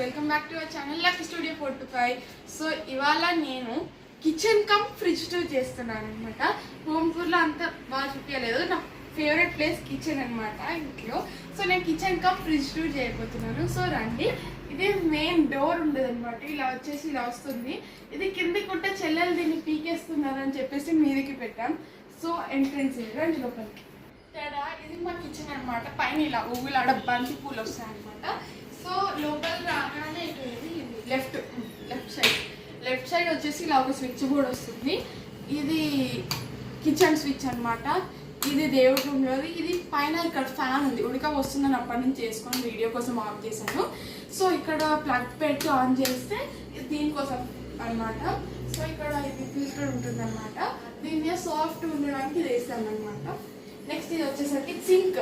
Welcome back to our channel luck studio four two five so ఇవాళ నేను kitchen cum fridge tour చేస్తున్నాను అనమాట home టూర్లో అంత బాగా చూపించలేదు నా ఫేవరెట్ ప్లేస్ కిచెన్ అనమాట ఇంట్లో. సో నేను కిచెన్ కమ్ ఫ్రిడ్జ్ టూర్ చేయబోతున్నాను. సో రండి. ఇది మెయిన్ డోర్ ఉండదు అనమాట ఇలా వచ్చేసి ఇలా వస్తుంది. ఇది కిందకు ఉంటే చెల్లెలు దీన్ని పీకేస్తున్నారని చెప్పేసి మీదికి పెట్టాం. సో ఎంట్రెన్స్ ఇది. రండి లోపలికి. ఇది మా కిచెన్ అనమాట పైన ఇలా ఊగులాడ బంతి పూలు వస్తాయి అనమాట సో లోపల రాగానే ఇది left left side. Left side వచ్చేసి ఇలా ఒక స్విచ్ బోర్డ్ వస్తుంది. ఇది కిచెన్ స్విచ్ అనమాట ఇది దేవుడి రూమ్లోది ఇది పైన ఇక్కడ ఫ్యాన్ ఉంది. ఉడక వస్తుందని అప్పటి నుంచి చేసుకొని వీడియో కోసం ఆఫ్ చేశాను. సో ఇక్కడ ప్లగ్ పెట్టి ఆన్ చేస్తే దీనికోసం అన్నమాట. సో ఇక్కడ ఇది ఫిల్టర్ ఉంటుంది అనమాట దీని మీద సాఫ్ట్ ఉండడానికి ఇది వేస్తాను అనమాట నెక్స్ట్ ఇది వచ్చేసరికి సింక్.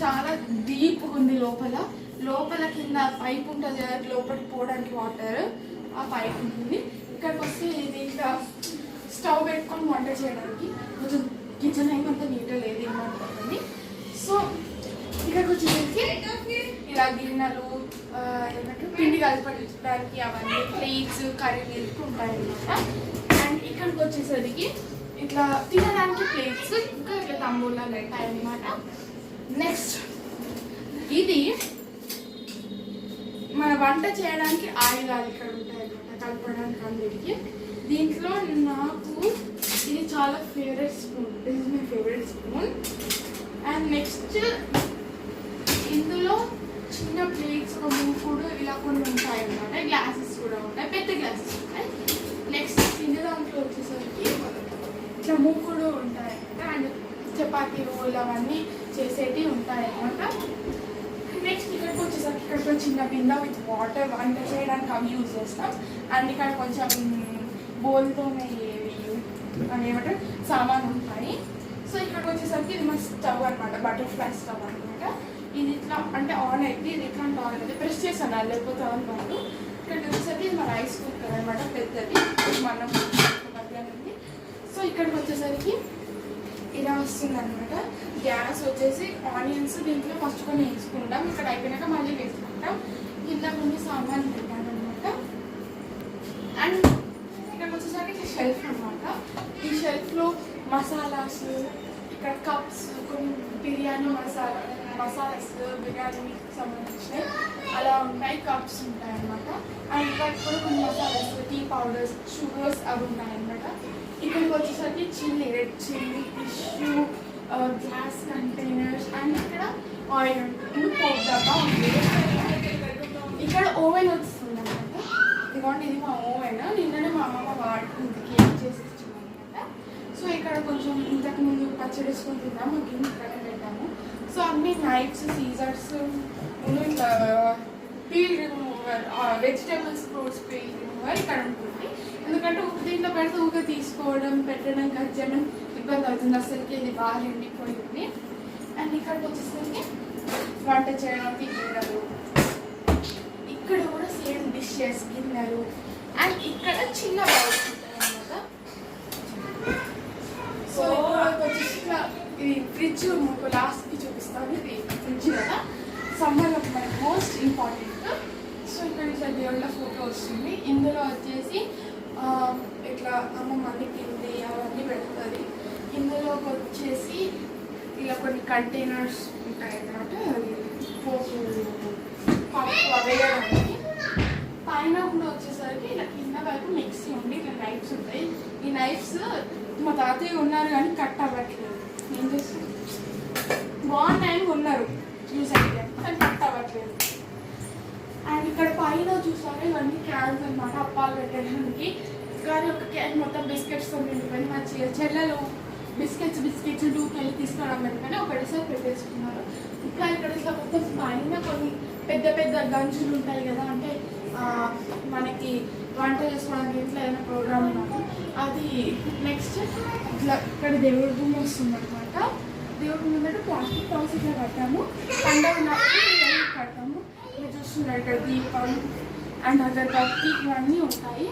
చాలా డీప్ ఉంది లోపల. లోపల కింద పైప్ ఉంటుంది కదా లోపలికి పోవడానికి వాటర్ ఆ పైప్ ఉంటుంది. ఇక్కడికి వస్తే ఇది ఇంకా స్టవ్ పెట్టుకొని వంట చేయడానికి కొంచెం కిచెన్ ఏమంత నీట్గా లేదు ఏమంటుంది సో ఇక్కడికి వచ్చేసరికి ఇలా గిన్నెలు ఆ, ఏమంటారు పిండి కలిపడానికి అవన్నీ ప్లేట్స్ కర్రీ నీళ్ళు ఉంటాయి అనమాట అండ్ ఇక్కడికి వచ్చేసరికి ఇట్లా తినడానికి ప్లేట్స్ ఇంకా ఇట్లా తంబూలాలు ఉంటాయి అన్నమాట నెక్స్ట్ ఇది మన వంట చేయడానికి ఆయుధాలు ఇక్కడ ఉంటాయి అనమాట కలపడానికి అన్నిటికీ దీంట్లో నాకు ఇది చాలా favourite spoon this is my favourite spoon and next ఇందులో చిన్న ప్లేట్స్ ఒక మూకుడు ఇలా కొన్ని ఉంటాయి అనమాట గ్లాసెస్ కూడా ఉంటాయి పెద్ద గ్లాసెస్ ఉంటాయి. నెక్స్ట్ తిన్న దాంట్లో వచ్చేసరికి ఇట్లా మూకుడు ఉంటాయి అనమాట అండ్ చపాతీ రోల్ అవన్నీ చేసేటివి ఉంటాయి అనమాట నెక్స్ట్ ఇక్కడికి వచ్చేసరికి ఇక్కడ ఒక చిన్న బిందె విత్ వాటర్ వంట చేయడానికి అవి యూజ్ చేస్తాం అండ్ ఇక్కడ కొంచెం బోల్తో ఏమంటారు? సామాన్ ఉంటాయి. సో ఇక్కడికి వచ్చేసరికి ఇది మన స్టవ్ అనమాట బటర్ఫ్లై స్టవ్ అనమాట ఇది ఇట్లా అంటే ఆన్ అయితే ఇది ఇట్లా అంటే ఆన్ అయితే ప్రెస్ చేశాను లేకపోతే ఆన్ కాదు. ఇక్కడికి వచ్చేసరికి ఇది మా రైస్ కుక్కర్ అనమాట పెద్దది. మనం మధ్యాహ్నం సో ఇక్కడికి వచ్చేసరికి ఇలా వస్తుంది అనమాట గ్యాస్ వచ్చేసి ఆనియన్స్ దీంట్లో ఫస్ట్ కొన్ని వేసుకుంటాం. ఇక్కడ అయిపోయినాక మళ్ళీ వేసుకుంటాం. కింద కొన్ని సామాన్లు పెట్టాను అనమాట అండ్ ఇక్కడ వచ్చేసరికి షెల్ఫ్ అనమాట ఈ షెల్ఫ్లో మసాలాస్ ఇక్కడ కప్స్ కొన్ని బిర్యానీ మసాలా మసాలాస్ బిర్యానీకి సంబంధించినవి అలా ఉంటాయి. కప్స్ ఉంటాయి అనమాట అండ్ ఇక్కడ కూడా కొన్ని మసాలాస్ టీ పౌడర్స్ షుగర్స్ అవి ఉంటాయి అనమాట ఇక్కడికి వచ్చేసరికి chilli red chilli tissue glass containers and ఇక్కడ ఆయిల్ ఉంటుంది పోప్ డబ్బా ఉంది. ఇక్కడ ఓవెన్ వస్తుంది అనమాట ఇదిగోండి ఇది మా ఓవెన్ నిన్ననే మా అమ్మమ్మ వాడుతుంది. కేక్ చేసి ఇచ్చిందనమాట సో ఇక్కడ కొంచెం ఇంతకు ముందు పచ్చడి వేసుకొని తిన్నాము గిన్నె ఇక్కడ పెట్టాము. సో అన్ని knives scissors peel remover vegetables fruits peel remover ఇక్కడ ఉంటుంది. ఎందుకంటే దీంట్లో పెడితే ఊక తీసుకోవడం పెట్టడం కట్ చేయడం ఇబ్బంది అవుతుంది. అసలుకి ఇది బాగా ఎండిపోయి ఉంది. అండ్ ఇక్కడికి వచ్చేసరికి వంట చేయడానికి గిన్నెలు ఇక్కడ కూడా సేమ్ డిషెస్ గిన్నెలు. అండ్ ఇక్కడ చిన్న బౌల్స్ సో ఇక్కడ వచ్చేసి ఇట్లా ఇది ఫ్రిడ్జ్ మీకు లాస్ట్కి చూపిస్తాను. ఇది ఫ్రిడ్జ్ కదా. Summer of my most important so ఇక్కడ ఇట్లా దేవుళ్ళ ఫోటో వస్తుంది. ఇందులో వచ్చేసి ఇట్లా అమ్మమ్మ పిండి అవన్నీ పెడుతుంది. ఇందులోకి వచ్చేసి ఇలా కొన్ని కంటైనర్స్ ఉంటాయి అన్నమాట పోపు పప్పు అవేయడానికి పైన కూడా వచ్చేసరికి ఇలా కింద వైపు మిక్సీ ఉంది ఇలా నైఫ్స్ ఉంటాయి. ఈ నైఫ్స్ మా తాతయ్య ఉన్నారు కానీ కట్ అవ్వట్లేదు. ఏం చేస్తుంది బాగున్నాయని ఉన్నారు చూసాను కానీ కట్ అవ్వట్లేదు. అండ్ ఇక్కడ పైన చూసాక ఇవన్నీ క్యాన్స్ అనమాట అప్పాలు పెట్టడానికి. కానీ ఒక క్యాన్ మొత్తం బిస్కెట్స్ నిండిపోయింది మా మంచిగా చెల్లెలు బిస్కెట్స్ బిస్కెట్స్ టూకి వెళ్ళి తీసుకురావడం కానీ ఒకటేసారి పెట్టేసుకున్నారు ఇంకా ఇక్కడ ఇట్లా మొత్తం పైన కొన్ని పెద్ద పెద్ద గంజులు ఉంటాయి కదా అంటే మనకి వంట చేసుకోవడానికి ఇంట్లో ఏదైనా ప్రోగ్రామ్ ఉన్నప్పుడు అది నెక్స్ట్ ఇట్లా ఇక్కడ దేవుడి భూమి వస్తుంది అనమాట దేవుడి ముందట ప్లాస్టిక్ హౌస్ ఇట్లా కట్టాము. పండగ ఉన్నప్పుడు కడతాము. మీరు చూస్తున్నారు ఇక్కడ దీపం అండ్ అగరబత్తి ఇవన్నీ ఉంటాయి.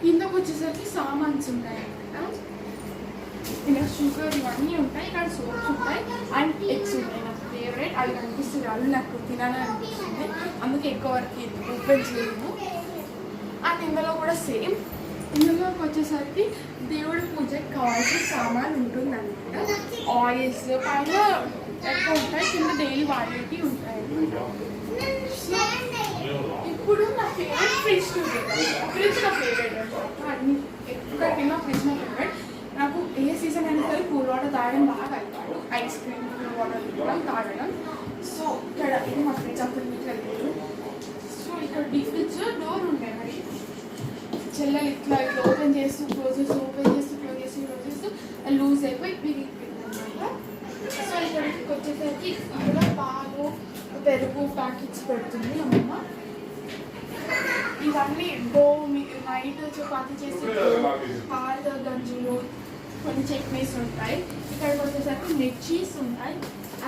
కిందకు వచ్చేసరికి సామాన్స్ ఉంటాయి అనమాట ఇక్కడ షుగర్ ఇవన్నీ ఉంటాయి. ఇక్కడ సోప్స్ ఉంటాయి. అండ్ ఎగ్స్ ఉంటాయి. నాకు ఫేవరెట్ అవి అనిపిస్తుంది అవి నాకు తినాలని అనిపిస్తుంది అందుకే ఎక్కువ వరకు ఓపెన్ చేయము అండ్ ఇందులో కూడా సేమ్ ఇందులోకి వచ్చేసరికి దేవుడి పూజకి కావాల్సిన సామాన్ ఉంటుంది అనమాట ఆయిల్స్ పైన ఎక్కువ ఉంటాయి. కింద డైలీ వాడేవి ఉంటాయి. సో ఇప్పుడు నా ఫేవరెట్ ఫ్రిడ్జ్ ఫ్రిడ్జ్ నా ఫేవరెట్ అన్ని ఎక్కడికైనా ఫ్రిడ్జ్ నా ఫేవరెట్ నాకు ఏ సీజన్ అయినా సరే కూల్ వాటర్ తాగడం బాగా అలవాటు ఐస్ క్రీమ్ కూల్ వాటర్ కూడా తాగడం. సో ఇక్కడ ఇది మా ఫ్రిడ్జ్ అప్పుడు మీకు వెళ్ళారు సో ఇక్కడ డీప్ ఫ్రిడ్జ్ డోర్ ఉంటాయి మరి. చెల్లెలు ఇట్లా ఇట్లా ఓపెన్ చేస్తూ క్లోజ్ చేస్తూ ఓపెన్ చేస్తూ క్లోజ్ చేస్తూ క్లోజ్ చేస్తూ లూజ్ అయిపోయి విరిగిపోయింది అనమాట సో ఇక్కడికి వచ్చేసరికి ఇక్కడ పాలు పెరుగు ప్యాకెట్స్ పెడుతుంది అమ్మమ్మ ఇవన్నీ డో నైట్ చపాతి చేసి పాల గంజులు కొన్ని చట్నీస్ ఉంటాయి. ఇక్కడికి వచ్చేసరికి మిర్చీస్ ఉంటాయి.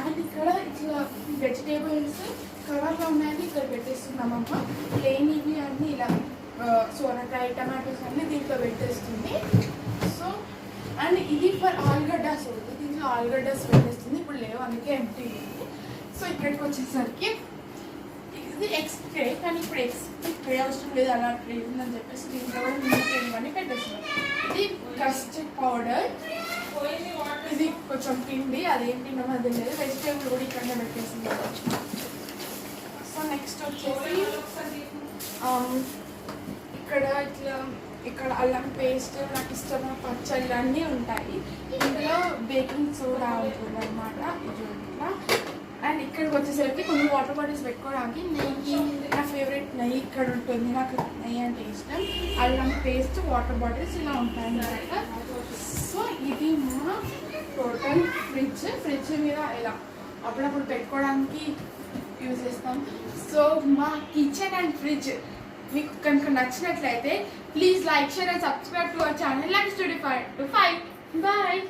అండ్ ఇక్కడ ఇట్లా వెజిటేబుల్స్ కవర్లో ఉన్నాయని ఇక్కడ పెట్టేస్తున్నామమ్మ. లేనివి అన్నీ ఇలా సోరకాయ టమాటోస్ అన్నీ దీంట్లో పెట్టేస్తుంది. సో అండ్ ఇది ఫర్ ఆలుగడ్డస్ ఉంది దీంట్లో ఆలుగడ్డస్ పెట్టేస్తుంది. ఇప్పుడు లేవు అందుకే ఎంటీ సో ఇక్కడికి వచ్చేసరికి ఇది ఎక్స్ ట్రే కానీ ఇప్పుడు ఎక్స్ ట్రే అవసరం లేదు అలా ట్రే ఉందని చెప్పేసి దీంట్లో కూడా ఇవన్నీ పెట్టేస్తున్నాం. ఇది కస్టర్డ్ పౌడర్ ఇది కొంచెం పిండి అదేం పిండి అది లేదు. వెజిటేబుల్ కూడా ఇక్కడ పెట్టేసింది సో నెక్స్ట్ వచ్చేసి um, ఇక్కడ ఇట్లా ఇక్కడ అల్లం పేస్ట్ నాకు ఇష్టమైన పచ్చళ్ళు అన్నీ ఉంటాయి. ఇందులో బేకింగ్ సోడా ఉంటుంది అనమాట ఇది ఇట్లా ఇక్కడికి వచ్చేసరికి కొన్ని వాటర్ బాటిల్స్ పెట్టుకోవడానికి నెయ్యి నా ఫేవరెట్ నెయ్యి ఇక్కడ ఉంటుంది నాకు నెయ్యి అంటే ఇష్టం. అల్లం పేస్ట్ వాటర్ బాటిల్స్ ఇలా ఉంటాయి అన్నమాట సో ఇది మా టోటల్ ఫ్రిడ్జ్ ఫ్రిడ్జ్ మీద ఇలా అప్పుడప్పుడు పెట్టుకోవడానికి యూజ్ చేస్తాం. సో మా కిచెన్ అండ్ ఫ్రిడ్జ్ మీకు కనుక నచ్చినట్లయితే please like share and subscribe to our channel like studio five two five bye